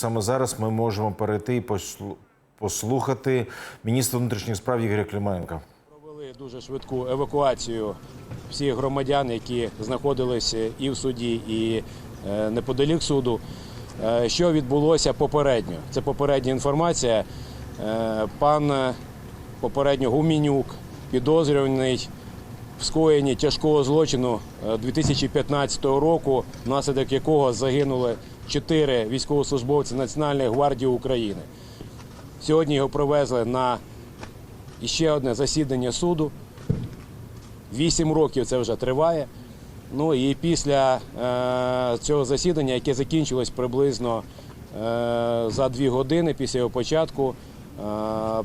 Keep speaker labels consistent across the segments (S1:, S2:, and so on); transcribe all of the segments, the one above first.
S1: Саме зараз ми можемо перейти і послухати міністра внутрішніх справ Ігоря Клименка.
S2: Провели дуже швидку евакуацію всіх громадян, які знаходилися і в суді, і е, неподалік суду. Е, Що відбулося попередньо? Це попередня інформація. Е, Пан попередньо Гумінюк, підозрюваний в скоєнні тяжкого злочину е, 2015 року, внаслідок якого загинули чотири військовослужбовці Національної гвардії України. Сьогодні його привезли на ще одне засідання суду. Вісім років це вже триває. Ну і після е, цього засідання, яке закінчилось приблизно е, за дві години після його початку, е,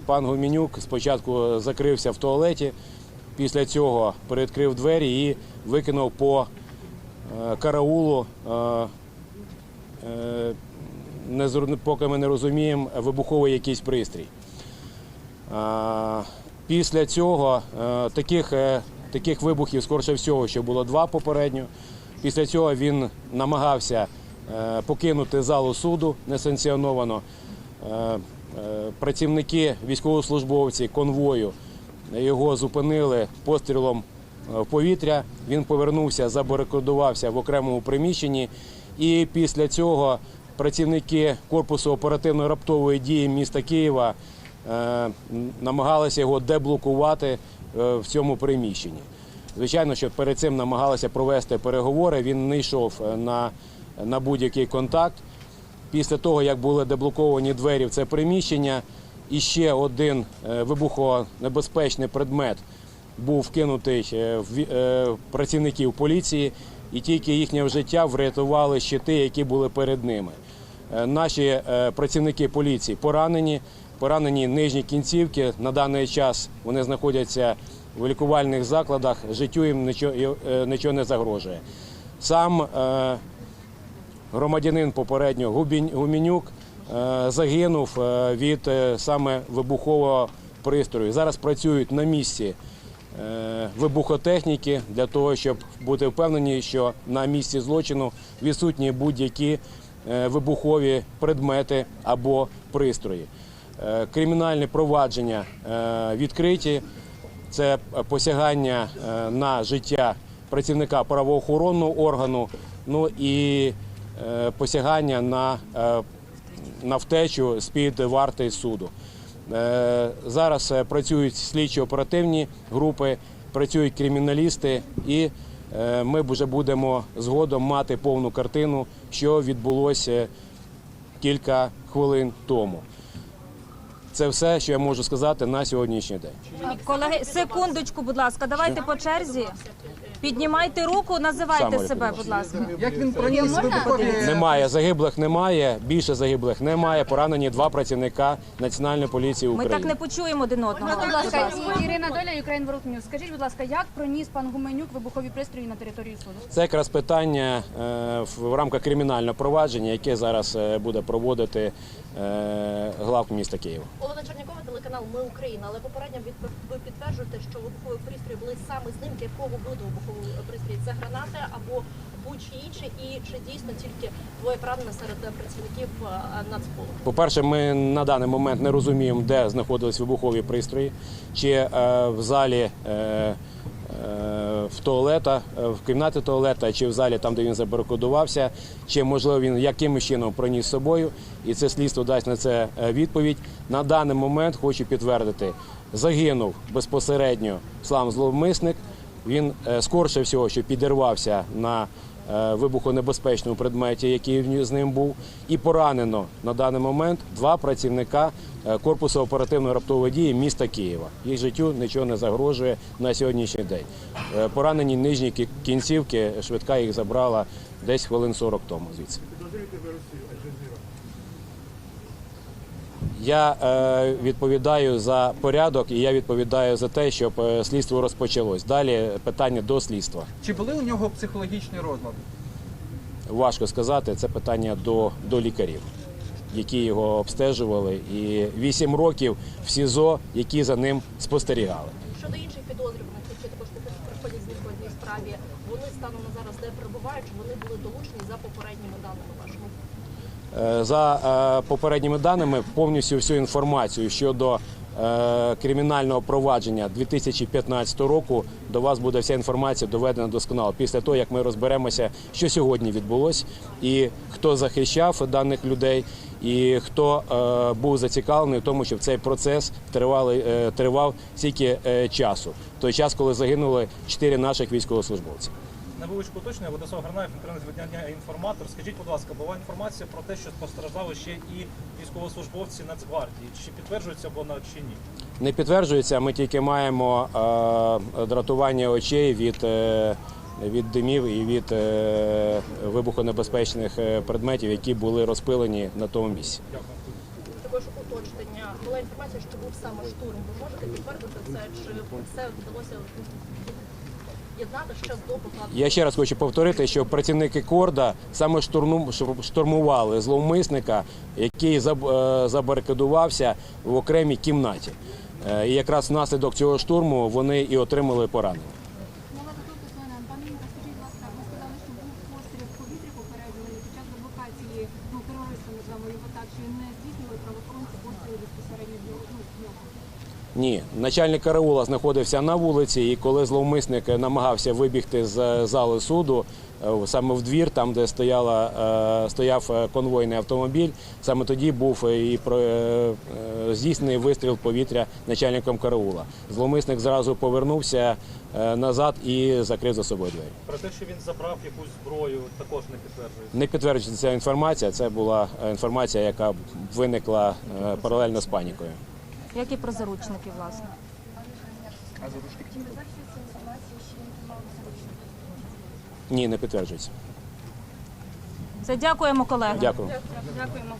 S2: пан Гумінюк спочатку закрився в туалеті, після цього передкрив двері і викинув по е, караулу. Е, поки ми не розуміємо, вибуховий якийсь пристрій. Після цього е, таких, е, таких вибухів, скорше всього, що було два попередньо. Після цього він намагався е, покинути залу суду несанкціоновано. Е, е, Працівники, військовослужбовці конвою його зупинили пострілом е, в повітря. Він повернувся, забарикадувався в окремому приміщенні. І після цього працівники корпусу оперативної раптової дії міста Києва е, намагалися його деблокувати е, в цьому приміщенні. Звичайно, що перед цим намагалися провести переговори. Він не йшов е, на, на будь-який контакт. Після того, як були деблоковані двері в це приміщення, іще один е, вибухонебезпечний предмет був вкинутий в працівників поліції, і тільки їхнє вжиття врятували щити, які були перед ними. Е, Наші е, працівники поліції поранені, поранені нижні кінцівки. На даний час вони знаходяться в лікувальних закладах, життю їм нічого, е, нічого не загрожує. Сам громадянин попередньо Гумінюк загинув від саме вибухового пристрою. Зараз працюють на місці вибухотехніки для того, щоб бути впевнені, що на місці злочину відсутні будь-які е, вибухові предмети або пристрої. Е, Кримінальні провадження е, відкриті. Це посягання е, на життя працівника правоохоронного органу, ну і е, посягання на, е, на втечу з-під варти суду. Е, Зараз е, працюють слідчо-оперативні групи, працюють криміналісти, і е, ми вже будемо згодом мати повну картину, що відбулося кілька хвилин тому. Це все, що я можу сказати на сьогоднішній день.
S3: Колеги, секундочку, будь ласка, давайте по черзі. Піднімайте руку, називайте
S2: Саме
S3: себе, будь ласка.
S4: Як він проніс вибухові
S2: Немає загиблих, немає. Більше загиблих немає. Поранені два працівника Національної поліції
S3: Ми
S2: України.
S3: так не почуємо один одного.
S5: Будь ласка. Ірина Доля, Ukraine World News. Скажіть, будь ласка, як проніс пан Гуменюк вибухові пристрої на територію суду?
S2: Це якраз питання е, в в рамках кримінального провадження, яке зараз е, буде проводити е, главк міста Києва.
S6: Олена Чернякова, телеканал Ми Україна. Але попередньо від ви підтверджуєте, що вибухові пристрої були саме з ним. Якого виду вибуховий пристрій? Це гранати або будь-що інше? І чи дійсно тільки двоє поранених серед працівників е, Нацполу?
S2: По-перше, ми на даний момент не розуміємо, де знаходились вибухові пристрої, чи е, в залі е, е, в туалета, е, в кімнаті туалета, чи в залі, там, де він забарикадувався, чи можливо він якимось чином проніс з собою, і це слідство дасть на це відповідь. На даний момент хочу підтвердити, загинув безпосередньо сам зловмисник. Він е, скорше всього, що підірвався на е, вибухонебезпечному предметі, який з ним був, і поранено на даний момент два працівника е, корпусу оперативної раптової дії міста Києва. Їх життю нічого не загрожує на сьогоднішній день. Поранені нижні кі- кінцівки, швидка їх забрала десь хвилин 40 тому звідси. Я е, відповідаю за порядок і я відповідаю за те, щоб е, слідство розпочалось. Далі питання до слідства.
S4: чи були у нього психологічні розлади?
S2: Важко сказати, це питання до, до лікарів, які його обстежували, і 8 років в СІЗО, які за ним спостерігали.
S6: Щодо інших підозрюваних, які також проходять слідство в цій справі, вони станом на зараз де перебувають, вони були долучені за попередніми даними вашого?
S2: Е, За е, попередніми даними, повністю всю інформацію щодо е, кримінального провадження 2015 року до вас буде вся інформація доведена досконало після того, як ми розберемося, що сьогодні відбулось, і хто захищав даних людей, і хто був зацікавлений в тому, щоб цей процес тривав стільки часу. Той час, коли загинули чотири наших військовослужбовці.
S7: Невеличку уточнення, Владислав Гарнаєв, інтернет-видання інформатор. Скажіть, будь ласка, була інформація про те, що постраждали ще і військовослужбовці Нацгвардії. Чи підтверджується вона чи ні?
S2: Не підтверджується, ми тільки маємо е, дратування очей від, е, від димів і від е, вибухонебезпечних е, предметів, які були розпилені на тому місці.
S6: Також уточнення. Була інформація, що був саме штурм. Ви можете підтвердити це? Чи все вдалося єднати ще до покладу?
S2: Я ще раз хочу повторити, що працівники Корда саме штурму, штурмували зловмисника, який е, забарикадувався в окремій кімнаті. Е, І якраз внаслідок цього штурму вони і отримали поранення.
S5: Ну, але тут питання, пане Ігоре, скажіть, будь ласка, ви сказали, що був постріл в повітрі попередньо під час провокації, ну, терориста, називаємо його так, чи не здійснювали правоохоронці постріли безпосередньо в нього?
S2: Ні, начальник караула знаходився на вулиці, і коли зловмисник намагався вибігти з зали суду, е, саме в двір, там де стояла, е, стояв е, конвойний автомобіль, саме тоді був і про- е, е, здійснений вистріл повітря начальником караула. Зловмисник зразу повернувся е, назад і закрив за собою двері.
S7: Про те, що він забрав якусь зброю, також не підтверджується.
S2: Не підтверджується ця інформація. Це була е, інформація, яка виникла е, паралельно з панікою.
S3: Як і про заручники, власне.
S2: Ні, не підтверджується.
S3: Це дякуємо, колеги.
S2: Дякую.
S5: Дякуємо.